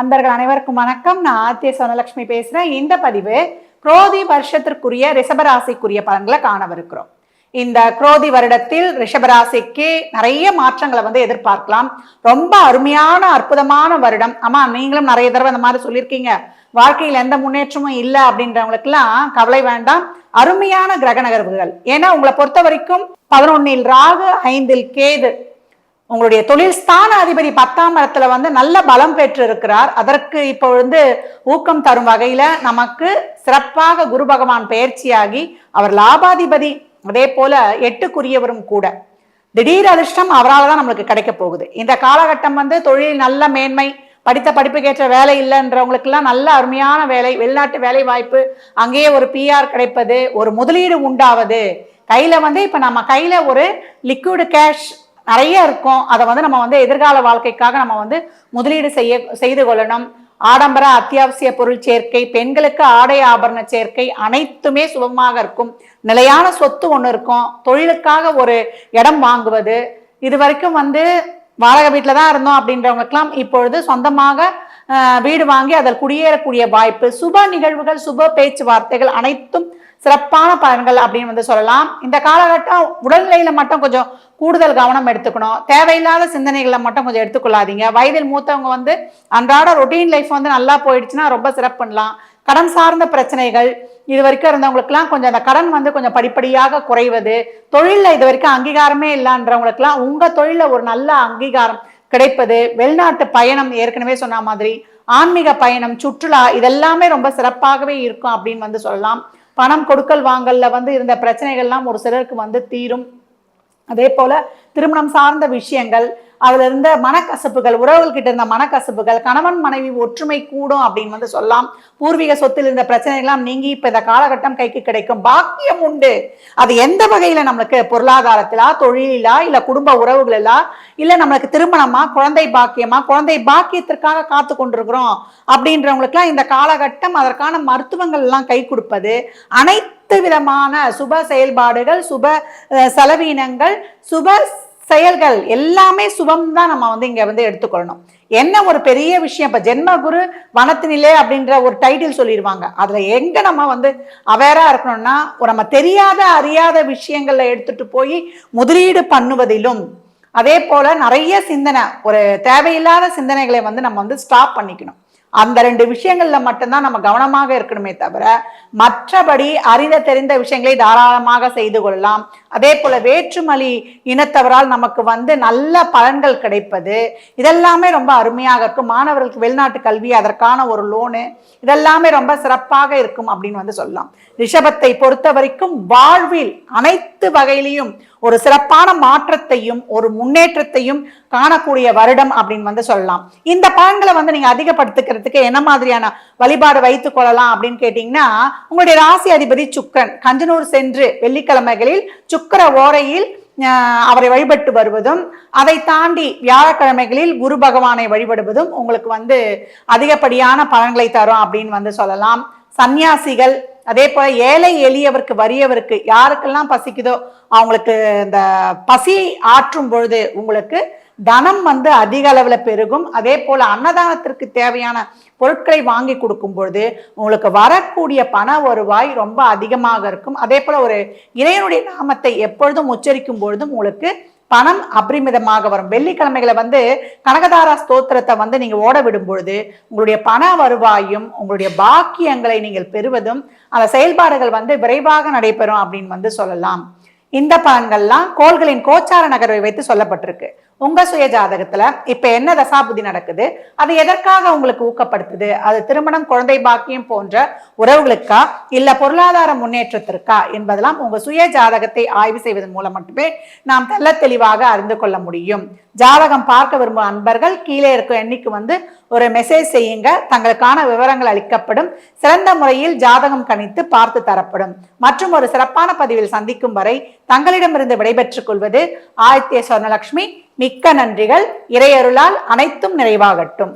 அன்பர்கள் அனைவருக்கும் வணக்கம். நான் ஆத்திய சோனலட்சுமி பேசுறேன். இந்த பதிவு குரோதி வருஷத்திற்குரிய ரிஷபராசிக்குரிய பலன்களை காணவிருக்கிறோம். இந்த குரோதி வருடத்தில் ரிஷபராசிக்கு நிறைய மாற்றங்களை வந்து எதிர்பார்க்கலாம். ரொம்ப அருமையான அற்புதமான வருடம். ஆமா நீங்களும் நிறைய தடவை இந்த மாதிரி சொல்லியிருக்கீங்க. வாழ்க்கையில் எந்த முன்னேற்றமும் இல்லை அப்படின்றவங்களுக்கெல்லாம் கவலை வேண்டாம். அருமையான கிரக நகர்வுகள். ஏன்னா உங்களை பொறுத்த வரைக்கும் பதினொன்னில் ராகு ஐந்தில் கேது. உங்களுடைய தொழில் ஸ்தான அதிபதி பத்தாம் இடத்துல வந்து நல்ல பலம் பெற்று இருக்கிறார் அதற்கு இப்போ வந்து ஊக்கம் தரும் வகையில நமக்கு சிறப்பாக குரு பகவான் பயிற்சியாகி அவர் லாபாதிபதி அதே போல எட்டுக்குரியவரும் கூட. திடீர் அதிர்ஷ்டம் அவரால் தான் நம்மளுக்கு கிடைக்க போகுது. இந்த காலகட்டம் வந்து தொழில் நல்ல மேன்மை படித்த படிப்புக்கேற்ற வேலை இல்லைன்றவங்களுக்கெல்லாம் நல்ல அருமையான வேலை வெளிநாட்டு வேலை வாய்ப்பு அங்கேயே ஒரு பிஆர் கிடைப்பது ஒரு முதலீடு உண்டாவது. கையில வந்து இப்ப நம்ம கையில ஒரு லிக்விடு கேஷ் நிறைய இருக்கும். அதை வந்து நம்ம வந்து எதிர்கால வாழ்க்கைக்காக நம்ம வந்து முதலீடு செய்ய செய்து கொள்ளணும். ஆடம்பர அத்தியாவசிய பொருள் சேர்க்கை பெண்களுக்கு ஆடை ஆபரண சேர்க்கை அனைத்துமே சுபமாக இருக்கும். நிலையான சொத்து ஒன்று இருக்கும். தொழிலுக்காக ஒரு இடம் வாங்குவது. இது வரைக்கும் வந்து வாடகை வீட்டில் தான் இருந்தோம் அப்படின்றவங்களுக்கெல்லாம் இப்பொழுது சொந்தமாக வீடு வாங்கி அதில் குடியேறக்கூடிய வாய்ப்பு சுப நிகழ்வுகள் சுப பேச்சுவார்த்தைகள் அனைத்தும் சிறப்பான பலன்கள் அப்படின்னு வந்து சொல்லலாம். இந்த காலகட்டம் உடல்நிலையில மட்டும் கொஞ்சம் கூடுதல் கவனம் எடுத்துக்கணும். தேவையில்லாத சிந்தனைகளை மட்டும் கொஞ்சம் எடுத்துக்கொள்ளாதீங்க. வயதில் மூத்தவங்க வந்து அன்றாட ரொட்டீன் லைஃப் வந்து நல்லா போயிடுச்சுன்னா ரொம்ப சிறப்பு பண்ணலாம். கடன் சார்ந்த பிரச்சனைகள் இது வரைக்கும் இருந்தவங்களுக்குலாம் கொஞ்சம் அந்த கடன் வந்து கொஞ்சம் படிப்படியாக குறைவது தொழிலில் இது வரைக்கும் அங்கீகாரமே இல்லைன்றவங்களுக்குலாம் உங்கள் தொழிலில் ஒரு நல்ல அங்கீகாரம் கிடைப்பது. வெளிநாட்டு பயணம் ஏற்கனவே சொன்ன மாதிரி ஆன்மீக பயணம் சுற்றுலா இதெல்லாமே ரொம்ப சிறப்பாகவே இருக்கும் அப்படின்னு வந்து சொல்லலாம். பணம் கொடுக்கல் வாங்கல்ல வந்து இருந்த பிரச்சனைகள்லாம் ஒரு சிலருக்கு வந்து தீரும். அதே போல திருமணம் சார்ந்த விஷயங்கள் அதுல இருந்த மனக்கசப்புகள் உறவுகள் கிட்ட இருந்த மனக்கசப்புகள் கணவன் மனைவி ஒற்றுமை கூடும் அப்படின்னு வந்து சொல்லலாம். பூர்வீக சொத்தில் இருந்த பிரச்சனைகள்லாம் நீங்கி இப்ப இந்த காலகட்டம் கைக்கு கிடைக்கும் பாக்கியம் உண்டு. அது எந்த வகையில நம்மளுக்கு பொருளாதாரத்திலா தொழிலா இல்ல குடும்ப உறவுகளா இல்ல நம்மளுக்கு திருமணமா குழந்தை பாக்கியமா குழந்தை பாக்கியத்திற்காக காத்து கொண்டிருக்கிறோம் அப்படின்றவங்களுக்குலாம் இந்த காலகட்டம் அதற்கான மருத்துவங்கள் எல்லாம் கை கொடுப்பது அனைத்து விதமான சுப செயல்பாடுகள் சுப செலவீனங்கள் சுப செயல்கள் எல்லாமே சுபம் தான் நம்ம வந்து இங்கே வந்து எடுத்துக்கொள்ளணும். என்ன ஒரு பெரிய விஷயம்? இப்போ ஜென்மகுரு வனத்தினிலே அப்படின்ற ஒரு டைட்டில் சொல்லிடுவாங்க அதில் எங்கே நம்ம வந்து அவேராக இருக்கணும்னா நம்ம தெரியாத அறியாத விஷயங்களை எடுத்துகிட்டு போய் முதலீடு பண்ணுவதிலும் அதே போல் நிறைய சிந்தனை ஒரு தேவையில்லாத சிந்தனைகளை வந்து நம்ம வந்து ஸ்டாப் பண்ணிக்கணும். அந்த ரெண்டு விஷயங்கள்ல மட்டும்தான் நம்ம கவனமாக இருக்கணுமே தவிர மற்றபடி அறிந்த தெரிந்த விஷயங்களை தாராளமாக செய்து கொள்ளலாம். அதே போல வேற்றுமொழி இனத்தவரால் நமக்கு வந்து நல்ல பலன்கள் கிடைப்பது இதெல்லாமே ரொம்ப அருமையாக இருக்கும். மாணவர்களுக்கு வெளிநாட்டு கல்வி அதற்கான ஒரு லோனு இதெல்லாமே ரொம்ப சிறப்பாக இருக்கும் அப்படின்னு வந்து சொல்லலாம். ரிஷபத்தை பொறுத்த வரைக்கும் வாழ்வில் அனைத்து வகையிலையும் ஒரு சிறப்பான மாற்றத்தையும் ஒரு முன்னேற்றத்தையும் காணக்கூடிய வருடம் அப்படின்னு வந்து சொல்லலாம். இந்த பலன்களை வந்து நீங்க அதிகப்படுத்திக்கிறதுக்கு என்ன மாதிரியான வழிபாடு வைத்துக் கொள்ளலாம் அப்படின்னு கேட்டீங்கன்னா உங்களுடைய ராசி அதிபதி சுக்கரன் கஞ்சனூர் சென்று வெள்ளிக்கிழமைகளில் சுக்கர ஓரையில் அவரை வழிபட்டு வருவதும் அதை தாண்டி வியாழக்கிழமைகளில் குரு பகவானை வழிபடுவதும் உங்களுக்கு வந்து அதிகப்படியான பலன்களை தரும் அப்படின்னு வந்து சொல்லலாம். சந்நியாசிகள் அதே போல ஏழை எளியவருக்கு வறியவருக்கு யாருக்கெல்லாம் பசிக்குதோ அவங்களுக்கு இந்த பசி ஆற்றும் பொழுது உங்களுக்கு தனம் வந்து அதிக அளவில் பெருகும். அதே போல அன்னதானத்திற்கு தேவையான பொருட்களை வாங்கி கொடுக்கும் பொழுது உங்களுக்கு வரக்கூடிய பண வருவாய் ரொம்ப அதிகமாக இருக்கும். அதே போல ஒரு இறைவனுடைய நாமத்தை எப்பொழுதும் உச்சரிக்கும் பொழுதும் உங்களுக்கு பணம் அபரிமிதமாக வரும். வெள்ளிக்கிழமைகளை வந்து கனகதாரா ஸ்தோத்திரத்தை வந்து நீங்க ஓட விடும் பொழுது உங்களுடைய பண வருவாயும் உங்களுடைய பாக்கியங்களை நீங்கள் பெறுவதும் அந்த செயல்பாடுகள் வந்து விரைவாக நடைபெறும் அப்படின்னு வந்து சொல்லலாம். இந்த பலன்கள்லாம் கோள்களின் கோச்சார நகர்வை வைத்து சொல்லப்பட்டிருக்கு. உங்க சுய ஜாதகத்துல இப்ப என்ன தசாபுதி நடக்குது? அது எதற்காக உங்களுக்கு ஊக்கப்படுத்துது? அது திருமணம் குழந்தை பாக்கியம் போன்ற உறவுகளுக்கா? இல்ல பொருளாதார முன்னேற்றத்திற்கா? என்பதெல்லாம் உங்க சுய ஜாதகத்தை ஆய்வு செய்வதன் மூலம் மட்டுமே நாம் தெல்ல தெளிவாக அறிந்து கொள்ள முடியும். ஜாதகம் பார்க்க விரும்பும் அன்பர்கள் கீழே இருக்கும் எண்ணிக்கு வந்து ஒரு மெசேஜ் செய்யுங்க. தங்களுக்கான விவரங்கள் அளிக்கப்படும். சிறந்த முறையில் ஜாதகம் கணித்து பார்த்து தரப்படும். மற்றும் ஒரு சிறப்பான பதிவில் சந்திக்கும் வரை தங்களிடமிருந்து விடைபெற்றுக் கொள்வது ஆதித்ய சுவர்ணலட்சுமி மிக்க நன்றிகள். இறையருளால் அனைத்தும் நிறைவாகட்டும்.